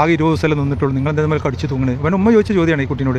ആകെ ഇരുപത് ദിവസമല്ലേ നിന്നിട്ടുള്ളൂ. നിങ്ങൾ എന്താ തമ്മിൽ കടിച്ചു തൂങ്ങുന്നത് അവൻ ഉമ്മ ചോദിച്ച ചോദ്യമാണ് ഈ കുട്ടീനോട്.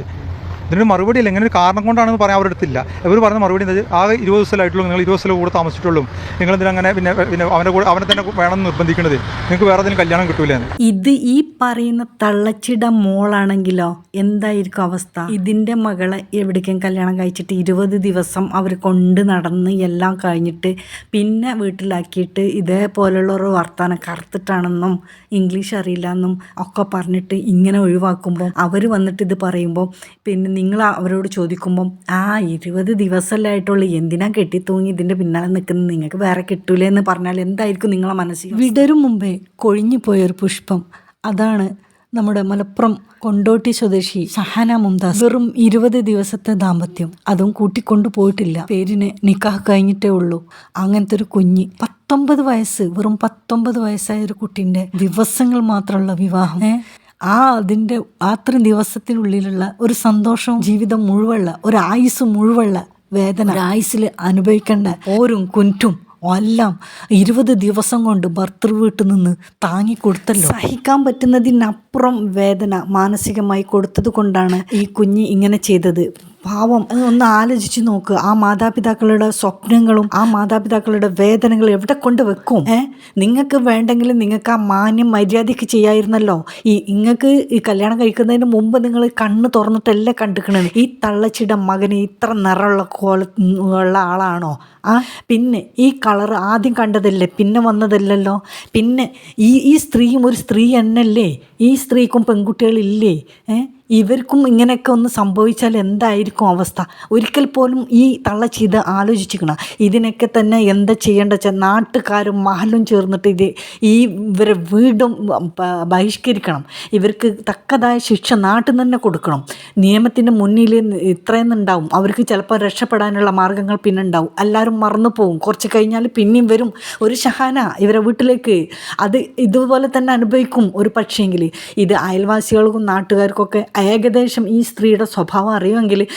ഇതിനൊരു മറുപടി ഇല്ല. എങ്ങനെ ഒരു കാരണം കൊണ്ടാണെന്ന് പറയാൻ അവരുടെ അടുത്തില്ല. ഇവർ പറഞ്ഞ മറുപടി എന്താ? ആകെ ഇരുപത് ദിവസമായിട്ടുള്ളൂ നിങ്ങൾ ഇരുപത് ദിവസം കൂടെ താമസിച്ചിട്ടുള്ളൂ. നിങ്ങൾ എന്തിനാ പിന്നെ പിന്നെ അവന്റെ കൂടെ അവനെ തന്നെ വേണമെന്ന് നിർബന്ധിക്കണത്. നിങ്ങൾക്ക് വേറെ എന്തെങ്കിലും കല്യാണം കിട്ടൂലെന്ന്. ഇത് ഈ പറയുന്ന തള്ളച്ചിട മോളാണെങ്കിലോ? എന്തായിരിക്കും അവസ്ഥ? ഇതിന്റെ മകളെ എവിടേക്കും കല്യാണം കഴിച്ചിട്ട് ഇരുപത് ദിവസം അവർ കൊണ്ട് നടന്ന് എല്ലാം കഴിഞ്ഞിട്ട് പിന്നെ വീട്ടിലാക്കിയിട്ട് ഇതേപോലെയുള്ള ഒരു വർത്താനം കറുത്തിട്ടാണെന്നും ഇംഗ്ലീഷ് അറിയില്ല എന്നും ഒക്കെ പറഞ്ഞിട്ട് ഇങ്ങനെ ഒഴിവാക്കുമ്പോൾ അവർ വന്നിട്ട് ഇത് പറയുമ്പോൾ പിന്നെ നിങ്ങൾ അവരോട് ചോദിക്കുമ്പം ആ ഇരുപത് ദിവസമല്ലായിട്ടുള്ളൂ എന്തിനാ കെട്ടി തൂങ്ങി ഇതിന്റെ പിന്നാലെ നിൽക്കുന്നത് നിങ്ങൾക്ക് വേറെ കിട്ടൂലേ എന്ന് പറഞ്ഞാൽ എന്തായിരിക്കും നിങ്ങളെ മനസ്സിൽ വിടരും മുമ്പേ കൊഴിഞ്ഞു പോയൊരു പുഷ്പം. അതാണ് നമ്മുടെ മലപ്പുറം കൊണ്ടോട്ടി സ്വദേശി സഹാന മുംതാസ്. വെറും ഇരുപത് ദിവസത്തെ ദാമ്പത്യം. അതും കൂട്ടിക്കൊണ്ടു പോയിട്ടില്ല. പേരിനെ നിക്കാഹ് കഴിഞ്ഞിട്ടേ ഉള്ളൂ. അങ്ങനത്തെ ഒരു കുഞ്ഞ്. പത്തൊമ്പത് വയസ്സ്. വെറും പത്തൊമ്പത് വയസ്സായ ഒരു കുട്ടീന്റെ ദിവസങ്ങൾ മാത്രമുള്ള വിവാഹം. ആ അതിന്റെ അത്രയും ദിവസത്തിനുള്ളിലുള്ള ഒരു സന്തോഷവും ജീവിതം മുഴുവുള്ള ഒരു ആയുസ് മുഴുവുള്ള വേദന. ആയുസ്സിൽ അനുഭവിക്കേണ്ട ഓരും കുന്റും എല്ലാം ഇരുപത് ദിവസം കൊണ്ട് ഭർത്തൃ വീട്ടിൽ നിന്ന് താങ്ങി കൊടുത്തല്ലോ. സഹിക്കാൻ പറ്റുന്നതിനപ്പുറം വേദന മാനസികമായി കൊടുത്തത് കൊണ്ടാണ് ഈ കുഞ്ഞ് ഇങ്ങനെ ചെയ്തത്. പാവം ഒന്ന് ആലോചിച്ച് നോക്ക്. ആ മാതാപിതാക്കളുടെ സ്വപ്നങ്ങളും ആ മാതാപിതാക്കളുടെ വേദനകളും എവിടെ കൊണ്ട് വെക്കും? ഏ? നിങ്ങൾക്ക് വേണ്ടെങ്കിൽ നിങ്ങൾക്ക് ആ മാന്യം മര്യാദയ്ക്ക് ചെയ്യായിരുന്നല്ലോ. ഈ നിങ്ങൾക്ക് ഈ കല്യാണം കഴിക്കുന്നതിന് മുമ്പ് നിങ്ങൾ കണ്ണ് തുറന്നിട്ടല്ലേ കണ്ടിക്കണത് ഈ തള്ളച്ചിട മകന് ഇത്ര നിറമുള്ള കോല ഉള്ള ആളാണോ? ആ? പിന്നെ ഈ കളർ ആദ്യം കണ്ടതല്ലേ? പിന്നെ വന്നതല്ലല്ലോ. പിന്നെ ഈ ഈ സ്ത്രീയും ഒരു സ്ത്രീ എന്നല്ലേ? ഈ സ്ത്രീക്കും പെൺകുട്ടികളില്ലേ? ഏ? ഇവർക്കും ഇങ്ങനെയൊക്കെ ഒന്ന് സംഭവിച്ചാൽ എന്തായിരിക്കും അവസ്ഥ? ഒരിക്കൽ പോലും ഈ തള്ള ചെയ്ത് ആലോചിച്ചിരിക്കണം. ഇതിനൊക്കെ തന്നെ എന്താ ചെയ്യേണ്ട വെച്ചാൽ നാട്ടുകാരും മഹലും ചേർന്നിട്ട് ഇത് ഈ ഇവരെ ബ- ബഹിഷ്കരിക്കണം. ഇവർക്ക് തക്കതായ ശിക്ഷ നാട്ടിൽ തന്നെ കൊടുക്കണം. നിയമത്തിന്റെ മുന്നിൽ ഇത്രയെന്നുണ്ടാവും അവർക്ക് ചിലപ്പോൾ രക്ഷപ്പെടാനുള്ള മാർഗങ്ങൾ പിന്നെ ഉണ്ടാവും. എല്ലാവരും മറന്നു പോകും കുറച്ച് കഴിഞ്ഞാൽ പിന്നെയും വരും. ഒരു ഷഹാന ഇവരെ വീട്ടിലേക്ക് അത് ഇതുപോലെ തന്നെ അനുഭവിക്കും ഒരു പക്ഷേങ്കിൽ ഇത് അയൽവാസികൾക്കും നാട്ടുകാർക്കൊക്കെ ഏകദേശം ഈ സ്ത്രീയുടെ സ്വഭാവം അറിയുമെങ്കിൽ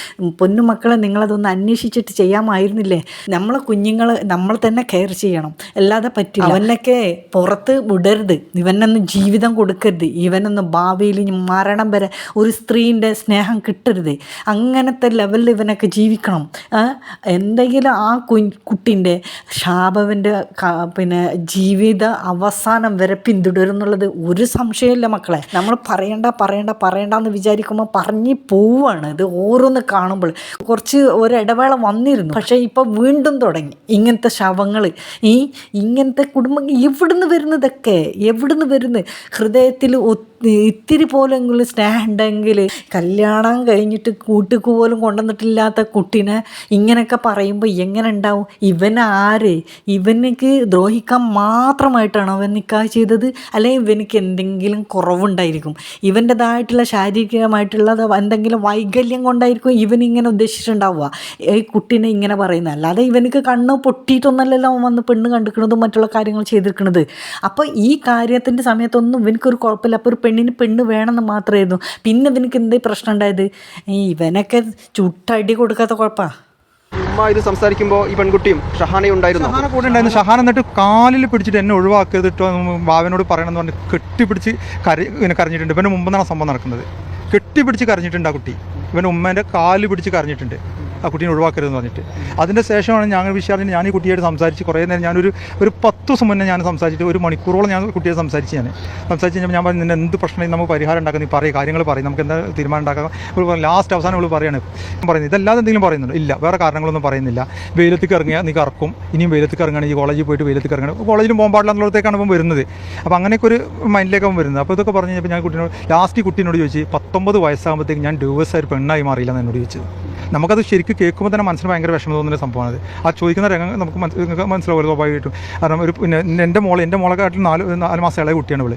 പൊന്നുമക്കളെ നിങ്ങളതൊന്ന് അന്വേഷിച്ചിട്ട് ചെയ്യാമായിരുന്നില്ലേ? നമ്മളെ കുഞ്ഞുങ്ങൾ നമ്മൾ തന്നെ കെയർ ചെയ്യണം. അല്ലാതെ പറ്റില്ല. അവനൊക്കെ പുറത്ത് വിടരുത്. ഇവനൊന്നും ജീവിതം കൊടുക്കരുത്. ഇവനൊന്ന് ഭാവിയിൽ മരണം വരെ ഒരു സ്ത്രീന്റെ സ്നേഹം കിട്ടരുത്. അങ്ങനത്തെ ലെവലിൽ ഇവനൊക്കെ ജീവിക്കണം. എന്തെങ്കിലും ആ കു കുട്ടീന്റെ ശാപവന്റെ പിന്നെ ജീവിത അവസാനം വരെ പിന്തുടരും എന്നുള്ളത് ഒരു സംശയമില്ല മക്കളെ. നമ്മൾ പറയണ്ട പറയണ്ട പറയണ്ട എന്ന് വിചാരിക്കുമ്പോൾ പറഞ്ഞ് പോവാണ്. ഇത് ഓരോന്ന് കാണുമ്പോൾ കുറച്ച് ഒരിടവേള വന്നിരുന്നു. പക്ഷേ ഇപ്പോൾ വീണ്ടും തുടങ്ങി. ഇങ്ങനത്തെ ശവങ്ങൾ ഈ ഇങ്ങനത്തെ കുടുംബം എവിടുന്ന് വരുന്നതൊക്കെ എവിടുന്ന് വരുന്നത് ഹൃദയത്തിൽ ഇത്തിരി പോലെങ്കിലും സ്നേഹം ഉണ്ടെങ്കിൽ കല്യാണം കഴിഞ്ഞിട്ട് കൂട്ടുക്ക് പോലും കൊണ്ടുവന്നിട്ടില്ലാത്ത കുട്ടിനെ ഇങ്ങനെയൊക്കെ പറയുമ്പോൾ എങ്ങനെ ഉണ്ടാവും? ഇവൻ ആര്? ഇവനക്ക് ദ്രോഹിക്കാൻ മാത്രമായിട്ടാണ് അവൻ നിക്കാഹ് ചെയ്തത്? അല്ലെങ്കിൽ ഇവനക്ക് എന്തെങ്കിലും കുറവുണ്ടായിരിക്കും? ഇവന്റെതായിട്ടുള്ള ശാരീരികമായിട്ടുള്ള എന്തെങ്കിലും വൈകല്യം കൊണ്ടായിരിക്കും ഇവൻ ഇങ്ങനെ ഉദ്ദേശിച്ചിട്ടുണ്ടാവുക? ഈ കുട്ടീനെ ഇങ്ങനെ പറയുന്നത്. അല്ലാതെ ഇവനക്ക് കണ്ണ് പൊട്ടിയിട്ടൊന്നല്ലല്ലോ അവൻ വന്ന് പെണ്ണ് കണ്ടിരിക്കണതും മറ്റുള്ള കാര്യങ്ങൾ ചെയ്തിരിക്കുന്നത്. അപ്പോൾ ഈ കാര്യത്തിന്റെ സമയത്തൊന്നും ഇവനക്കൊരു കുഴപ്പമില്ല. അപ്പോൾ ഒരു പെണ്ണിന് പെണ്ണ് വേണമെന്ന് മാത്രമായിരുന്നു. പിന്നെ ഇവനക്ക് എന്തേ പ്രശ്നം ഉണ്ടായത്? ഇവനൊക്കെ ചുട്ടടി കൊടുക്കാത്ത കുഴപ്പമാണ് ഉമ്മ ഇത് സംസാരിക്കുമ്പോൾ ഈ പെൺകുട്ടിയും ഷഹാനയും ഉണ്ടായിരുന്നു? ഷഹാന കൂടെ ഉണ്ടായിരുന്നു. ഷഹാൻ എന്നിട്ട് കാലിൽ പിടിച്ചിട്ട് എന്നെ ഒഴിവാക്കരുത് കേട്ടോ എന്ന് ബാവനോട് പറയണമെന്ന് പറഞ്ഞ് കെട്ടിപ്പിടിച്ച് കരി ഇങ്ങനെ കരഞ്ഞിട്ടുണ്ട്. ഇവന്റെ മുമ്പെന്നാണ് സംഭവം നടക്കുന്നത്. കെട്ടിപ്പിടിച്ച് കരഞ്ഞിട്ടുണ്ട് ആ കുട്ടി. ഇവൻ ഉമ്മേന്റെ കാൽ പിടിച്ച് കരഞ്ഞിട്ടുണ്ട്. ആ കുട്ടീനെ ഒഴിവാക്കരുതെന്ന് പറഞ്ഞിട്ട്. അതിന്റെ ശേഷമാണ് ഞങ്ങൾ വിശാലിന് ഞാൻ ഈ കുട്ടിയായിട്ട് സംസാരിച്ച് കുറേ നേരം ഞാനൊരു ഒരു പത്ത് ദിവസം മുന്നേ ഞാൻ സംസാരിച്ചിട്ട് ഒരു മണിക്കൂറോളം ഞാൻ കുട്ടിയെ സംസാരിച്ച് ഞാൻ. സംസാരിച്ച് കഴിഞ്ഞപ്പോൾ ഞാൻ പറഞ്ഞു നിന്നെ എന്ത് പ്രശ്നം നമുക്ക് പരിഹാരം ഉണ്ടാക്കാം നീ പറയും കാര്യങ്ങൾ പറയും നമുക്ക് എന്താ തീരുമാനം ഉണ്ടാക്കാം? ലാസ്റ്റ് അവസാനം അവൾ പറയാണ്. ഞാൻ പറയുന്നത് ഇതല്ലാതെ എന്തെങ്കിലും പറയുന്നുണ്ട്? ഇല്ല വേറെ കാരണങ്ങളൊന്നും പറയുന്നില്ല. വെയിലത്തേക്ക് ഇറങ്ങിയാൽ നീ കറക്കും ഇനിയും വെയിലത്തേക്ക് ഈ കോളേജിൽ പോയിട്ട് വെയിലത്തേക്ക് ഇറങ്ങണം. കോളേജിലും പോകാൻ പാടില്ല ഇപ്പം വരുന്നത്. അപ്പോൾ അങ്ങനെയൊക്കെ ഒരു മൈൻഡിലേക്ക് അവൻ വരുന്നത്. അപ്പോൾ ഇതൊക്കെ പറഞ്ഞു കഴിഞ്ഞപ്പോൾ ഞാൻ കുട്ടീനോട് ലാസ്റ്റ് കുട്ടീനോട് ചോദിച്ചു പത്തൊമ്പത് വയസ്സാകുമ്പോഴത്തേക്ക് ഞാൻ ഡ്യൂവേഴ്സ് ആയി പെണ്ണായി മാറിയില്ല എന്ന് എന്നോട് ചോദിച്ചത്. നമുക്കത് ശരിക്കും കേൾക്കുമ്പോൾ തന്നെ മനസ്സിന് ഭയങ്കര വിഷമം തോന്നുന്ന സംഭവമാണ് ആ ചോദിക്കുന്ന രംഗം നമുക്ക് നിങ്ങൾക്ക് മനസ്സിലാവുമല്ലോ സ്വാഭാവികമായിട്ടും കാരണം ഒരു പിന്നെ എന്റെ മോളെ എന്റെ മോളെക്കാട്ടിൽ നാല് നാല് മാസം ഇളയ കുട്ടിയാണ് ഇവൾ.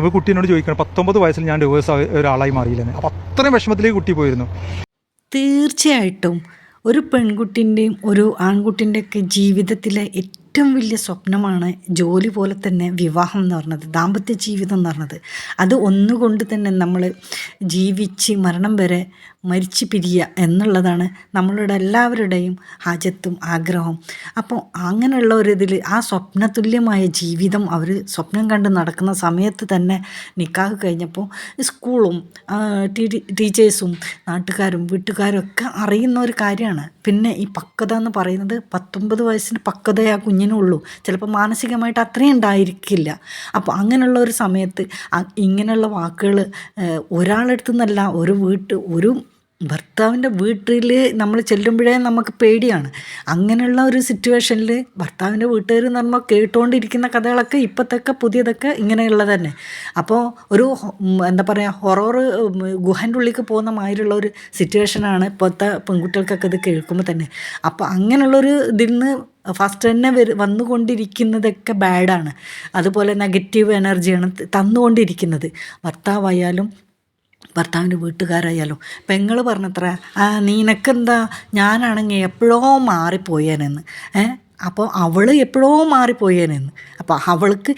ഇവ കുട്ടീനോട് ചോദിക്കണം പത്തൊമ്പത് വയസ്സിൽ ഞാൻ ഡ്യൂവേഴ്സ് ഒരാളായി മാറിയില്ലെന്ന്. അപ്പോൾ അത്രയും വിഷമത്തിലേക്ക് കുട്ടി പോയിരുന്നു. തീർച്ചയായിട്ടും ഒരു പെൺകുട്ടിന്റെയും ഒരു ആൺകുട്ടിന്റെയൊക്കെ ജീവിതത്തിലെ ഏറ്റവും വലിയ സ്വപ്നമാണ് ജോലി പോലെ തന്നെ വിവാഹം എന്ന് പറഞ്ഞത് ദാമ്പത്യ ജീവിതം എന്ന് പറഞ്ഞത്. അത് ഒന്നുകൊണ്ട് തന്നെ നമ്മൾ ജീവിച്ച് മരണം വരെ മരിച്ചു പിരിയുക എന്നുള്ളതാണ് നമ്മളുടെ എല്ലാവരുടെയും ഹാജത്തും ആഗ്രഹവും. അപ്പോൾ അങ്ങനെയുള്ള ഒരു ഇതിൽ ആ സ്വപ്നതുല്യമായ ജീവിതം അവർ സ്വപ്നം കണ്ട് നടക്കുന്ന സമയത്ത് തന്നെ നിക്കാഹ് കഴിഞ്ഞപ്പോൾ സ്കൂളും ടീച്ചേഴ്സും നാട്ടുകാരും വീട്ടുകാരും ഒക്കെ അറിയുന്ന ഒരു കാര്യമാണ്. പിന്നെ ഈ പക്വത എന്ന് പറയുന്നത് പത്തൊമ്പത് വയസ്സിന് പക്വതയാ ആ കുഞ്ഞിനുള്ളൂ ചിലപ്പോൾ മാനസികമായിട്ട് അത്രയും ഉണ്ടായിരിക്കില്ല. അപ്പോൾ അങ്ങനെയുള്ള ഒരു സമയത്ത് ഇങ്ങനെയുള്ള വാക്കുകൾ ഒരാളെടുത്തു നിന്നല്ല ഒരു വീട്ട് ഒരു ഭർത്താവിന്റെ വീട്ടിൽ നമ്മൾ ചെല്ലുമ്പോഴേ നമുക്ക് പേടിയാണ്. അങ്ങനെയുള്ള ഒരു സിറ്റുവേഷനിൽ ഭർത്താവിന്റെ വീട്ടുകാർ എന്ന് പറയുമ്പോൾ കേട്ടുകൊണ്ടിരിക്കുന്ന കഥകളൊക്കെ ഇപ്പോഴത്തൊക്കെ പുതിയതൊക്കെ ഇങ്ങനെയുള്ളത് തന്നെ. അപ്പോൾ ഒരു എന്താ പറയുക ഹൊറർ ഗുഹന്റെ ഉള്ളിലേക്ക് പോകുന്ന മാതിരിയുള്ള ഒരു സിറ്റുവേഷനാണ് ഇപ്പോഴത്തെ പെൺകുട്ടികൾക്കൊക്കെ ഇത് കേൾക്കുമ്പോൾ തന്നെ. അപ്പോൾ അങ്ങനെയുള്ളൊരു ഇതിൽ നിന്ന് ഫസ്റ്റ് തന്നെ വരു വന്നുകൊണ്ടിരിക്കുന്നതൊക്കെ ബാഡാണ് അതുപോലെ നെഗറ്റീവ് എനർജിയാണ് തന്നുകൊണ്ടിരിക്കുന്നത്. ഭർത്താവായാലും ഭർത്താവിന്റെ വീട്ടുകാരായാലും. പെങ്ങൾ പറഞ്ഞത്ര നിനക്കെന്താ? ഞാനാണെങ്കിൽ എപ്പോഴോ മാറിപ്പോയേനെന്ന്. ഏ? അപ്പോൾ അവൾ എപ്പോഴോ മാറിപ്പോയേനെന്ന്. അപ്പോൾ അവൾക്ക്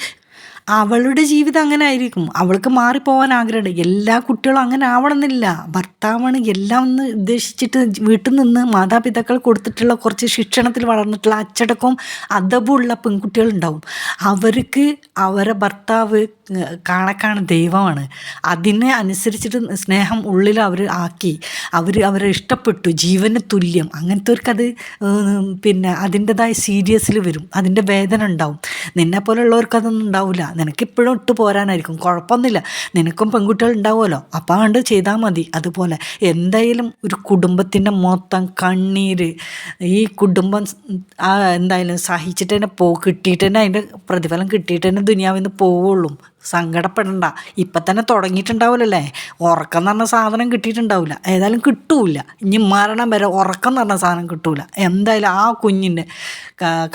അവളുടെ ജീവിതം അങ്ങനെ ആയിരിക്കും. അവൾക്ക് മാറിപ്പോകാൻ ആഗ്രഹമുണ്ട്. എല്ലാ കുട്ടികളും അങ്ങനെ ആവണമെന്നില്ല. ഭർത്താവാണ് എല്ലാം ഒന്ന് ഉദ്ദേശിച്ചിട്ട് വീട്ടിൽ നിന്ന് മാതാപിതാക്കൾ കൊടുത്തിട്ടുള്ള കുറച്ച് ശിക്ഷണത്തിൽ വളർന്നിട്ടുള്ള അച്ചടക്കവും അതവുമുള്ള പെൺകുട്ടികളുണ്ടാവും. അവർക്ക് അവരെ ഭർത്താവ് കാണക്കാണ് ദൈവമാണ്. അതിനെ അനുസരിച്ചിട്ട് സ്നേഹം ഉള്ളിൽ അവർ ആക്കി. അവർ അവരെ ഇഷ്ടപ്പെട്ടു. ജീവന് തുല്യം. അങ്ങനത്തെവർക്കത് പിന്നെ അതിന്റെതായ സീരിയസിൽ വരും. അതിന്റെ വേദന ഉണ്ടാവും. നിന്നെ ഉണ്ടാവില്ല. നിനക്ക് ഇപ്പോഴും ഇട്ട് പോരാനായിരിക്കും. കുഴപ്പമൊന്നുമില്ല. നിനക്കും പെൺകുട്ടികൾ ഉണ്ടാവുമല്ലോ അപ്പം കണ്ട് ചെയ്താൽ മതി. അതുപോലെ എന്തായാലും ഒരു കുടുംബത്തിന്റെ മൊത്തം കണ്ണീര് ഈ കുടുംബം എന്തായാലും സഹിച്ചിട്ട് തന്നെ പോ കിട്ടിയിട്ട് തന്നെ അതിന്റെ പ്രതിഫലം കിട്ടിയിട്ട് തന്നെ ദുനിയാവിൽ നിന്ന് പോവുള്ളൂ. സങ്കടപ്പെടണ്ട. ഇപ്പം തന്നെ തുടങ്ങിയിട്ടുണ്ടാവില്ലല്ലേ ഉറക്കം എന്ന് പറഞ്ഞ സാധനം കിട്ടിയിട്ടുണ്ടാവില്ല ഏതായാലും കിട്ടൂല. ഇനി മരണം വരെ ഉറക്കം എന്ന് പറഞ്ഞ സാധനം കിട്ടൂല. എന്തായാലും ആ കുഞ്ഞിന്റെ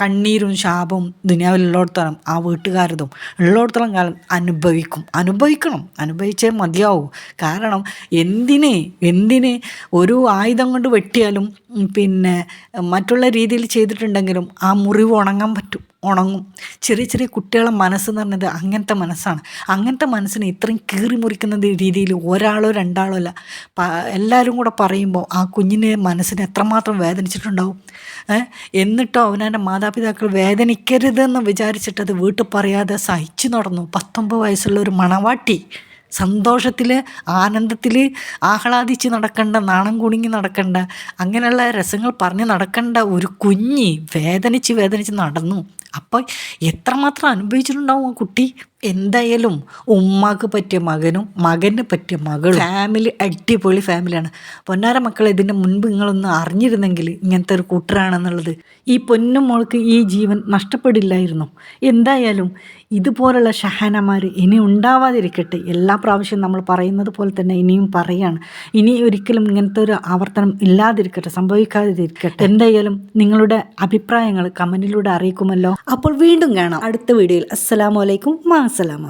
കണ്ണീരും ശാപവും ദുനിയാവിലുള്ളിടത്തോളം ആ വീട്ടുകാരതും ഉള്ളിടത്തോളം കാലം അനുഭവിക്കും. അനുഭവിക്കണം. അനുഭവിച്ചേ മതിയാവൂ. കാരണം എന്തിനെ എന്തിനെ ഒരു ആയുധം കൊണ്ട് വെട്ടിയാലും പിന്നെ മറ്റുള്ള രീതിയിൽ ചെയ്തിട്ടുണ്ടെങ്കിലും ആ മുറിവ് ഉണങ്ങാൻ പറ്റും. ഉണങ്ങും. ചെറിയ ചെറിയ കുട്ടികളെ മനസ്സെന്ന് പറഞ്ഞത് അങ്ങനത്തെ മനസ്സാണ്. അങ്ങനത്തെ മനസ്സിനെ ഇത്രയും കീറി മുറിക്കുന്ന രീതിയിൽ ഒരാളോ രണ്ടാളോ അല്ല. എല്ലാവരും കൂടെ പറയുമ്പോൾ ആ കുഞ്ഞിനെ മനസ്സിനെ എത്രമാത്രം വേദനിച്ചിട്ടുണ്ടാവും? എന്നിട്ടോ അവനവന്റെ മാതാപിതാക്കൾ വേദനിക്കരുതെന്ന് വിചാരിച്ചിട്ട് അത് വീട്ടിൽ പറയാതെ സഹിച്ചു നടന്നു. പത്തൊമ്പത് വയസ്സുള്ള ഒരു മണവാട്ടി സന്തോഷത്തിൽ ആനന്ദത്തിൽ ആഹ്ലാദിച്ച് നടക്കേണ്ട നാണം കുണുങ്ങി നടക്കേണ്ട അങ്ങനെയുള്ള രസങ്ങൾ പറഞ്ഞ് നടക്കേണ്ട ഒരു കുഞ്ഞി വേദനിച്ച് വേദനിച്ച് നടന്നു. അപ്പോൾ എത്രമാത്രം അനുഭവിച്ചിട്ടുണ്ടാവും ആ കുട്ടി? എന്തായാലും ഉമ്മാക്ക് പറ്റിയ മകനും മകന് പറ്റിയ മകളും. ഫാമിലി അടിപൊളി ഫാമിലിയാണ് പൊന്നാര മക്കൾ ഇതിന്റെ മുൻപ് നിങ്ങളൊന്ന് അറിഞ്ഞിരുന്നെങ്കിൽ ഇങ്ങനത്തെ ഒരു കൂട്ടരാണെന്നുള്ളത്. ഈ പൊന്നും മോൾക്ക് ഈ ജീവൻ നഷ്ടപ്പെടില്ലായിരുന്നു. എന്തായാലും ഇതുപോലുള്ള ഷഹാനമാർ ഇനി ഉണ്ടാവാതിരിക്കട്ടെ. എല്ലാ പ്രാവശ്യവും നമ്മൾ പറയുന്നത് പോലെ തന്നെ ഇനിയും പറയാണ്. ഇനി ഒരിക്കലും ഇങ്ങനത്തെ ഒരു ആവർത്തനം ഇല്ലാതിരിക്കട്ടെ സംഭവിക്കാതിരിക്കട്ടെ. എന്തായാലും നിങ്ങളുടെ അഭിപ്രായങ്ങൾ കമന്റിലൂടെ അറിയിക്കുമല്ലോ. അപ്പോൾ വീണ്ടും കാണാം അടുത്ത വീഡിയോയിൽ. അസ്സലാമലൈക്കും മാസലാമ